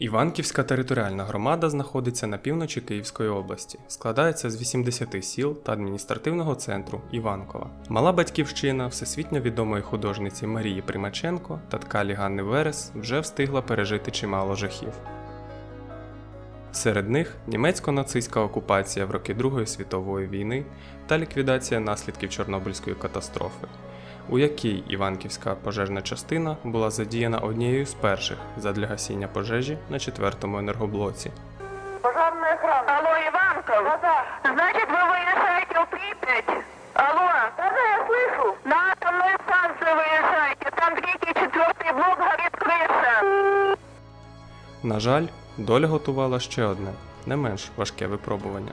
Іванківська територіальна громада знаходиться на півночі Київської області, складається з 80 сіл та адміністративного центру Іванкова. Мала батьківщина всесвітньо відомої художниці Марії Примаченко та ткалі Ганни Верес вже встигла пережити чимало жахів. Серед них німецько-нацистська окупація в роки Другої світової війни та ліквідація наслідків Чорнобильської катастрофи, у якій Іванківська пожежна частина була задіяна однією з перших задля гасіння пожежі на четвертому енергоблоці. Пожарная охрана. Алло, Иванков? Да, да. Значит, вы выезжаете в Припять? Алло? Да, да, я слышу. На атомную станцию выезжайте. Там третий, четвертый блок горит крыша. На жаль, доля готувала ще одне, не менш важке випробування.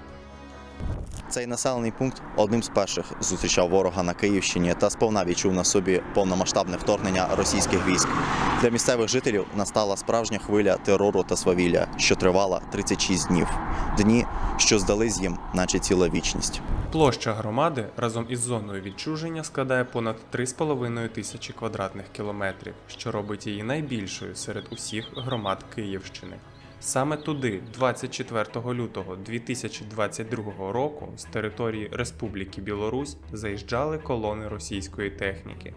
Цей населений пункт одним з перших зустрічав ворога на Київщині та сповна відчув на собі повномасштабне вторгнення російських військ. Для місцевих жителів настала справжня хвиля терору та свавілля, що тривала 36 днів. Дні, що здались їм, наче ціла вічність. Площа громади разом із зоною відчуження складає понад 3,5 тисячі квадратних кілометрів, що робить її найбільшою серед усіх громад Київщини. Саме туди, 24 лютого 2022 року, з території Республіки Білорусь заїжджали колони російської техніки.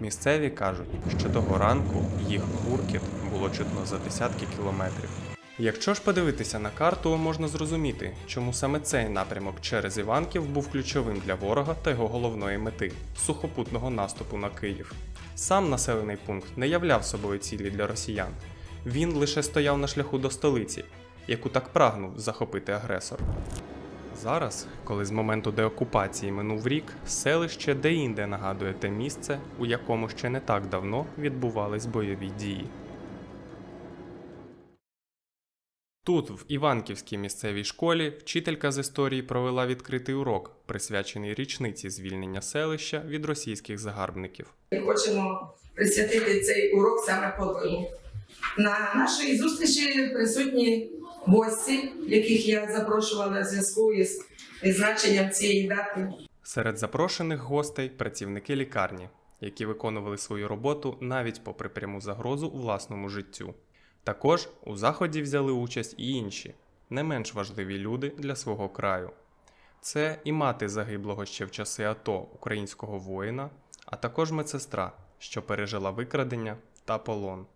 Місцеві кажуть, що того ранку їх гуркіт було чутно за десятки кілометрів. Якщо ж подивитися на карту, можна зрозуміти, чому саме цей напрямок через Іванків був ключовим для ворога та його головної мети сухопутного наступу на Київ. Сам населений пункт не являв собою цілі для росіян. Він лише стояв на шляху до столиці, яку так прагнув захопити агресор. Зараз, коли з моменту деокупації минув рік, селище деінде нагадує те місце, у якому ще не так давно відбувались бойові дії. Тут, в Іванківській місцевій школі, вчителька з історії провела відкритий урок, присвячений річниці звільнення селища від російських загарбників. Ми хочемо присвятити цей урок саме подвигу. На нашій зустрічі присутні гості, яких я запрошувала в зв'язку із відзначенням цієї дати. Серед запрошених гостей працівники лікарні, які виконували свою роботу навіть попри пряму загрозу власному життю. Також у заході взяли участь і інші, не менш важливі люди для свого краю. Це і мати загиблого ще в часи АТО українського воїна, а також медсестра, що пережила викрадення та полон.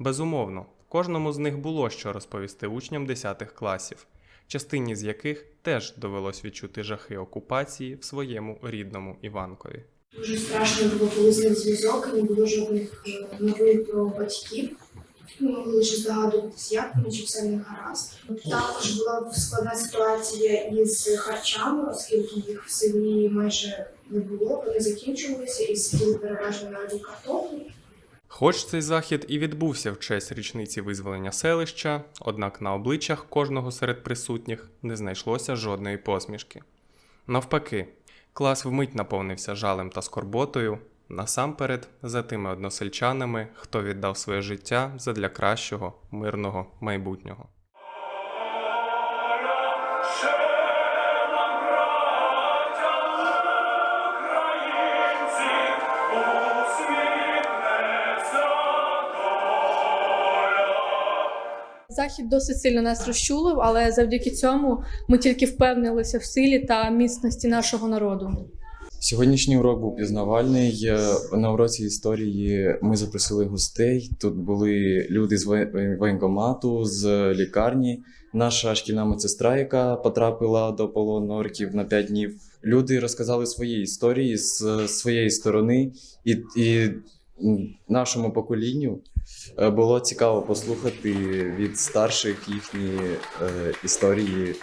Безумовно, кожному з них було що розповісти учням 10 класів, частині з яких теж довелось відчути жахи окупації в своєму рідному Іванкові. Дуже страшно було, коли зник зв'язок, не було жодних е, новин про батьків. Ми могли лише здогадуватися, як вони чи все них гаразд. Також була складна ситуація із харчами, оскільки їх в селі майже не було, вони закінчувалися і сиділи переважно на одній картоплі. Хоч цей захід і відбувся в честь річниці визволення селища, однак на обличчях кожного серед присутніх не знайшлося жодної посмішки. Навпаки, клас вмить наповнився жалем та скорботою, насамперед за тими односельчанами, хто віддав своє життя задля кращого, мирного майбутнього. Захід досить сильно нас розчулив, але завдяки цьому ми тільки впевнилися в силі та міцності нашого народу. Сьогоднішній урок був пізнавальний. На уроці історії ми запросили гостей. Тут були люди з воєнкомату, з лікарні. Наша шкільна медсестра, яка потрапила до полону орків на 5 днів. Люди розказали свої історії з своєї сторони, і, і нашому поколінню е, було цікаво послухати від старших їхні е, історії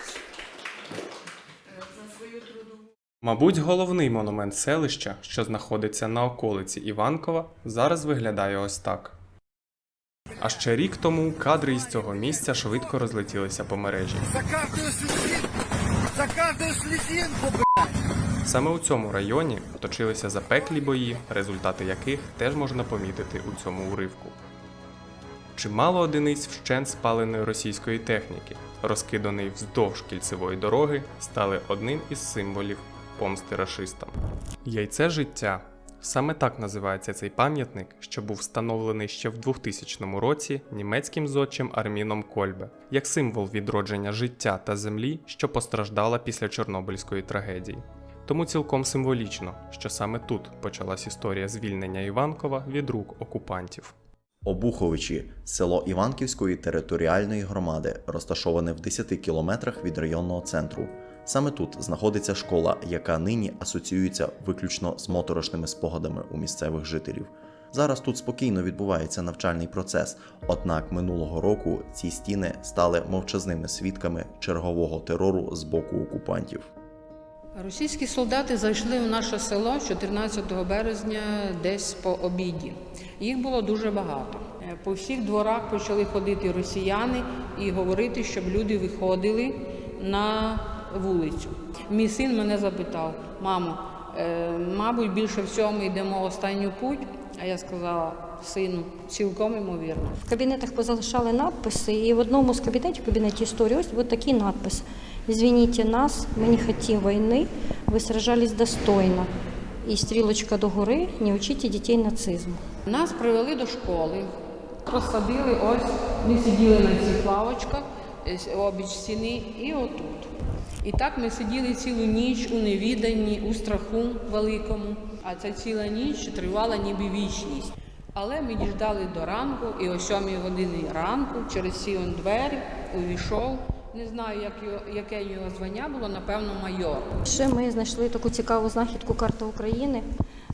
Мабуть, головний монумент селища, що знаходиться на околиці Іванкова, зараз виглядає ось так. А ще рік тому кадри із цього місця швидко розлетілися по мережі. За каждую слезинку, за каждую слезинку, блядь. Саме у цьому районі точилися запеклі бої, результати яких теж можна помітити у цьому уривку. Чимало одиниць вщент спаленої російської техніки, розкиданий вздовж кільцевої дороги, стали одним із символів помсти рашистам. Яйце життя Саме так називається цей пам'ятник, що був встановлений ще в 2000 році німецьким зодчим Арміном Кольбе, як символ відродження життя та землі, що постраждала після Чорнобильської трагедії. Тому цілком символічно, що саме тут почалась історія звільнення Іванкова від рук окупантів. Обуховичі село Іванківської територіальної громади, розташоване в 10 кілометрах від районного центру. Саме тут знаходиться школа, яка нині асоціюється виключно з моторошними спогадами у місцевих жителів. Зараз тут спокійно відбувається навчальний процес, однак минулого року ці стіни стали мовчазними свідками чергового терору з боку окупантів. Російські солдати зайшли в наше село 14 березня десь по обіді. Їх було дуже багато. Е, По всіх дворах почали ходити росіяни і говорити, щоб люди виходили на вулицю. Мій син мене запитав: мамо, е, мабуть, більше всього ми йдемо останню путь. А я сказала сину, цілком ймовірно. В кабінетах позалишали надписи, і в одному з кабінетів, кабінеті історії, ось от такий надпис Извините нас, мы не хотим войны, вы сражались достойно. І стрілочка догори, не учите дітей нацизму. Нас привели до школи, розсадили ось, ми сиділи на цих лавочках, е, обіч стіни і отут. І так ми сиділи цілу ніч у невіданні, у страху великому, а ця ціла ніч тривала ніби вічність. Але ми діждали до ранку, і о сьомій годині ранку через ці он двері увійшов. Не знаю, як його, яке його звання було, напевно, майор. Ще ми знайшли таку цікаву знахідку карти України,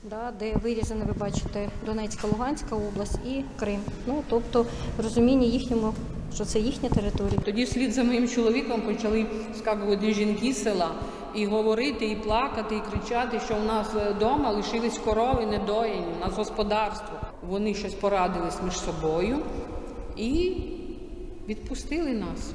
да, де вирізано, ви бачите, Донецька, Луганська область і Крим. Ну тобто розуміння їхньому, що це їхня територія. Тоді вслід за моїм чоловіком почали скакувати жінки з села і говорити, і плакати, і кричати, що у нас вдома лишились корови недоїні, у нас господарство. Вони щось порадились між собою і відпустили нас.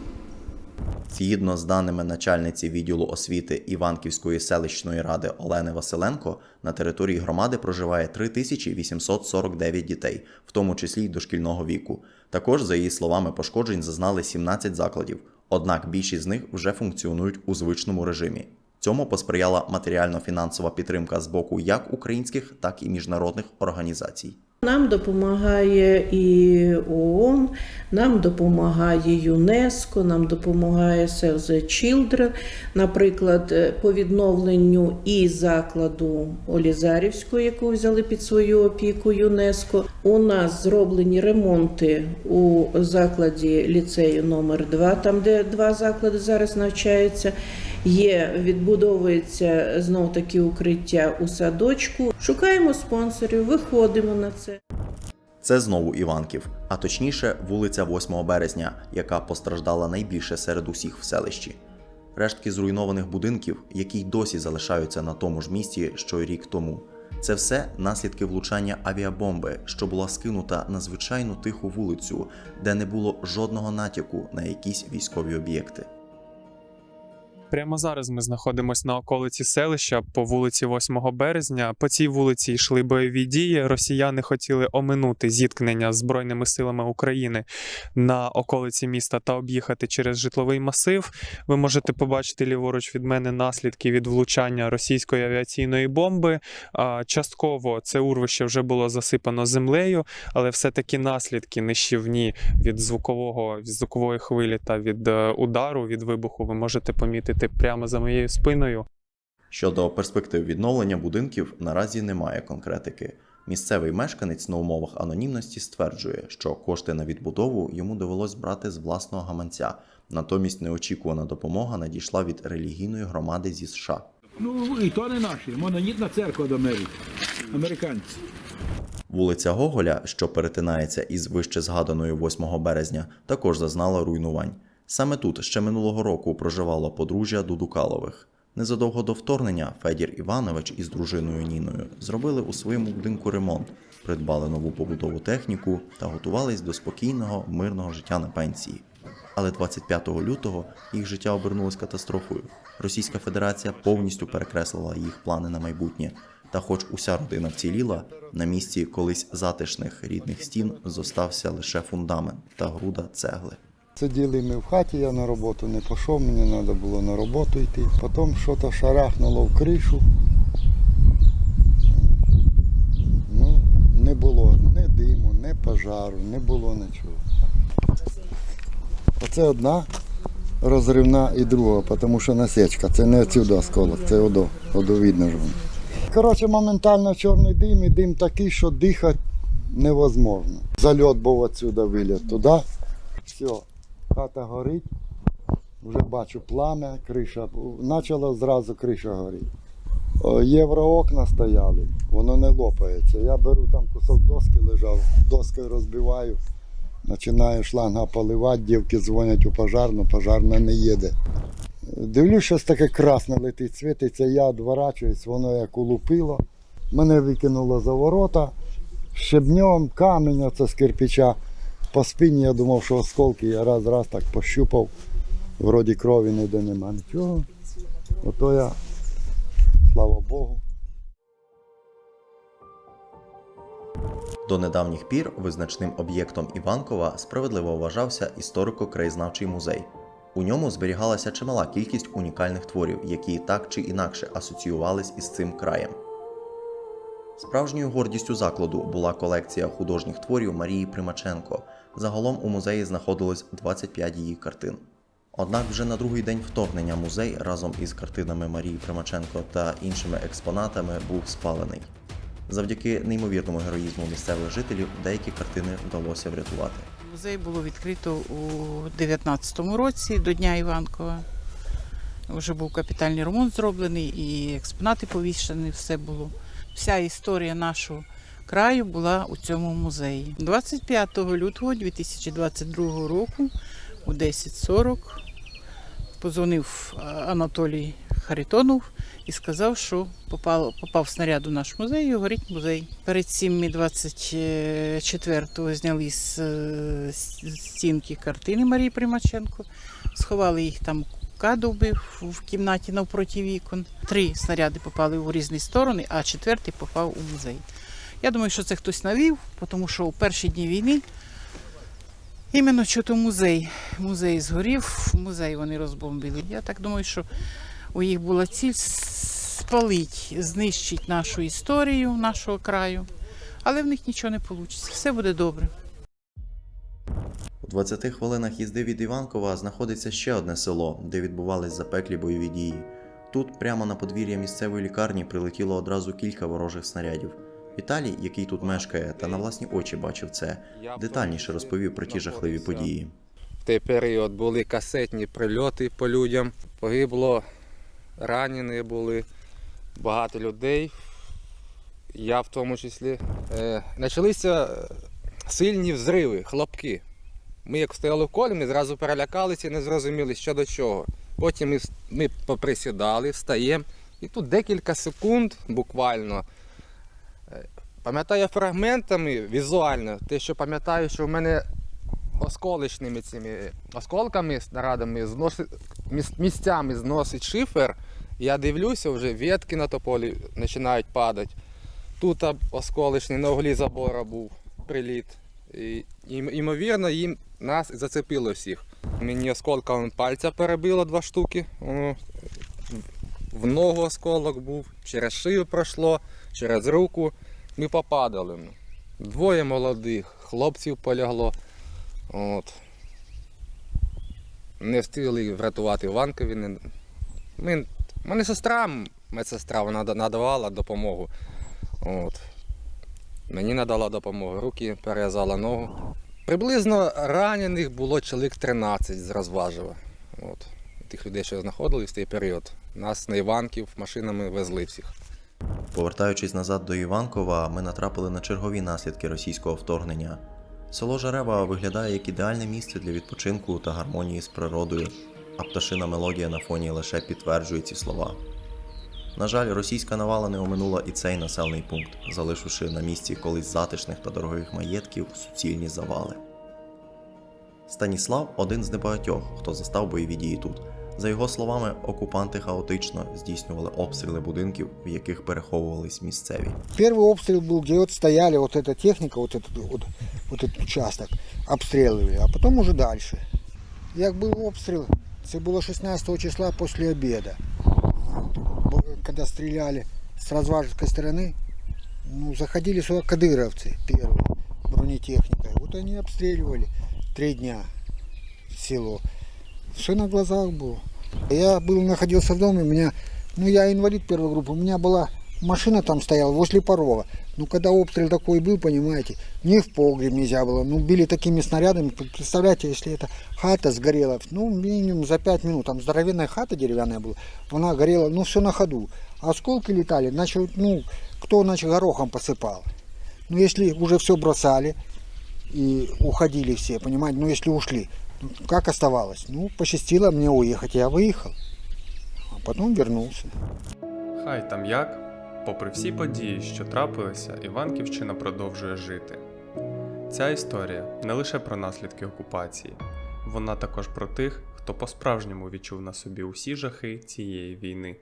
Згідно з даними начальниці відділу освіти Іванківської селищної ради Олени Василенко, на території громади проживає 3849 дітей, в тому числі й дошкільного віку. Також, за її словами, пошкоджень зазнали 17 закладів, однак більшість з них вже функціонують у звичному режимі. Цьому посприяла матеріально-фінансова підтримка з боку як українських, так і міжнародних організацій. Нам допомагає і ООН, нам допомагає ЮНЕСКО, нам допомагає Save the Children. Наприклад, е, по відновленню і закладу Олізарівського, яку взяли під свою опіку ЮНЕСКо. У нас зроблені ремонти у закладі ліцею номер 2 там де два заклади зараз навчаються. Є, відбудовується знов таки укриття у садочку. Шукаємо спонсорів, виходимо на це. Це знову Іванків, а точніше вулиця 8 березня, яка постраждала найбільше серед усіх в селищі. Рештки зруйнованих будинків, які й досі залишаються на тому ж місці, що й рік тому. Це все наслідки влучання авіабомби, що була скинута на звичайну тиху вулицю, де не було жодного натяку на якісь військові об'єкти. Прямо зараз ми знаходимося на околиці селища по вулиці 8 березня. По цій вулиці йшли бойові дії. Росіяни хотіли оминути зіткнення з збройними силами України на околиці міста та об'їхати через житловий масив. Ви можете побачити ліворуч від мене наслідки від влучання російської авіаційної бомби. Частково це урвище вже було засипано землею, але все-таки наслідки нищівні від звукового від звукової хвилі та від е, удару від вибуху ви можете помітити прямо за моєю спиною. Щодо перспектив відновлення будинків, наразі немає конкретики. Місцевий мешканець на умовах анонімності стверджує, що кошти на відбудову йому довелось брати з власного гаманця. Натомість неочікувана допомога надійшла від релігійної громади зі США. Ну і то не наші. Мононітна церква до Америки. Американці. Вулиця Гоголя, що перетинається із вище згаданою 8 березня, також зазнала руйнувань. Саме тут ще минулого року проживало подружжя Дудукалових. Незадовго до вторгнення Федір Іванович із дружиною Ніною зробили у своєму будинку ремонт, придбали нову побутову техніку та готувались до спокійного, мирного життя на пенсії. Але 25 лютого їх життя обернулось катастрофою. Російська Федерація повністю перекреслила їх плани на майбутнє. Та, хоч уся родина вціліла, на місці колись затишних рідних стін зостався лише фундамент та груда цегли. Сиділи ми в хаті, я на роботу не пішов, мені треба було на роботу йти. Потім щось шарахнуло в кришу. Не було ні диму, ні пожару, не було нічого. Оце одна розривна і друга, тому що насечка. Це не отсюди осколок, це одо, одовідно ж. Коротше, моментально чорний дим і дим такий, що дихати невозможно. Зальот був отсюди виліт туди. Все, хата горить. Вже бачу плам'я, криша. Почала зразу криша горіти. Євроокна стояли, воно не лопається. Я беру там кусок доски лежав, доскою розбиваю, починаю шланга поливати, дівки дзвонять у пожарну, пожарна не їде. Дивлюсь, щось таке красне летить, світиться, я відворачуюсь, воно як улупило. Мене викинуло за ворота, щебнем, камінь оце з кирпича. По спині я думав, що осколки, я раз-раз так пощупав. Вроді крові ніде нема, нічого. Ото я, слава Богу. До недавніх пір визначним об'єктом Іванкова справедливо вважався історико-краєзнавчий музей. У ньому зберігалася чимала кількість унікальних творів, які так чи інакше асоціювались із цим краєм. Справжньою гордістю закладу була колекція художніх творів Марії Примаченко. Загалом у музеї знаходилось 25 її картин. Однак вже на другий день вторгнення музей разом із картинами Марії Примаченко та іншими експонатами був спалений. Завдяки неймовірному героїзму місцевих жителів деякі картини вдалося врятувати. Музей було відкрито у 19-му році до Дня Іванкова. Вже був капітальний ремонт зроблений, і експонати повішені, все було. Вся історія нашого краю була у цьому музеї. 25 лютого 2022 року у 10.40 позвонив Анатолій Харитонов і сказав, що попав, попав снаряд у наш музей і горить музей. Перед цим ми 24-го зняли з е, стінки картини Марії Примаченко, сховали їх там кадовби в- в кімнаті навпроти вікон. Три снаряди попали у різні сторони, а четвертий попав у музей. Я думаю, що це хтось навів, тому що у перші дні війни іменно що то музей. Музей згорів, музей вони розбомбили. Я так думаю, що у їх була ціль спалить, знищити нашу історію, нашого краю. Але в них нічого не вийде. Все буде добре. У 20 хвилинах їзди від Іванкова знаходиться ще одне село, де відбувались запеклі бойові дії. Тут, прямо на подвір'я місцевої лікарні, прилетіло одразу кілька ворожих снарядів. Віталій, який тут мешкає та на власні очі бачив це, детальніше розповів про ті жахливі події. В той період були касетні прильоти по людям. Погибло, ранені були багато людей, я в тому числі. Е, почалися е, сильні взриви, хлопки. Ми як стояли в колі, ми зразу перелякалися і не зрозуміли, що до чого. Потім ми, ми поприсідали, встаємо, і тут декілька секунд буквально. Пам'ятаю фрагментами візуально, те, що пам'ятаю, що в мене осколочними цими осколками, снарядами зносить, місцями зносить шифер. Я дивлюся, вже ветки на тополі починають падати. Тут осколочний на углі забора був приліт. І, ім- ймовірно, їм нас зацепило всіх. Мені осколком пальця перебило два штуки. В ногу осколок був, через шию пройшло, через руку. Ми попадали. Двоє молодих хлопців полягло. От. Не встигли врятувати Іванкові. Не- мене сестра, медсестра, вона надавала допомогу. От. Мені надала допомогу, руки перев'язала ногу. Приблизно ранених було чоловік 13 з розважива. От. Тих людей, що знаходились в той період. Нас на Іванків машинами везли всіх. Повертаючись назад до Іванкова, ми натрапили на чергові наслідки російського вторгнення. Село Жарева виглядає як ідеальне місце для відпочинку та гармонії з природою, а пташина мелодія на фоні лише підтверджує ці слова. На жаль, російська навала не оминула і цей населений пункт, залишивши на місці колись затишних та дорогих маєтків суцільні завали. Станіслав один з небагатьох, хто застав бойові дії тут. За його словами, окупанти хаотично здійснювали обстріли будинків, в яких переховувались місцеві. Первый обстрел был, где вот стояли, вот эта техника, вот этот, вот, вот этот участок, обстреливали, а потом уже дальше. Як був обстріл, це було 16 числа после обеда. Бо- Когда стреляли с разважеской стороны, ну, заходили сюда кадыровцы первые, бронетехникой. Вот они обстреливали три дня село. Все на глазах было. Я был, находился в доме, у меня, ну я инвалид первой группы, у меня была машина там стояла возле порога. Ну когда обстрел такой был, понимаете, ни в погреб нельзя было. Ну били такими снарядами, представляете, если эта хата сгорела, ну минимум за пять минут, там здоровенная хата деревянная была, она горела, ну все на ходу. Осколки летали, значит, ну кто, значит, горохом посыпал. Ну если уже все бросали и уходили все, понимаете, ну если ушли, как оставалось? Ну, пощастило мне уехать, я выехал. А потом вернулся. Хай там як, попри всі події, що трапилися, Іванківщина продовжує жити. Ця історія не лише про наслідки окупації, вона також про тих, хто по-справжньому відчув на собі усі жахи цієї війни.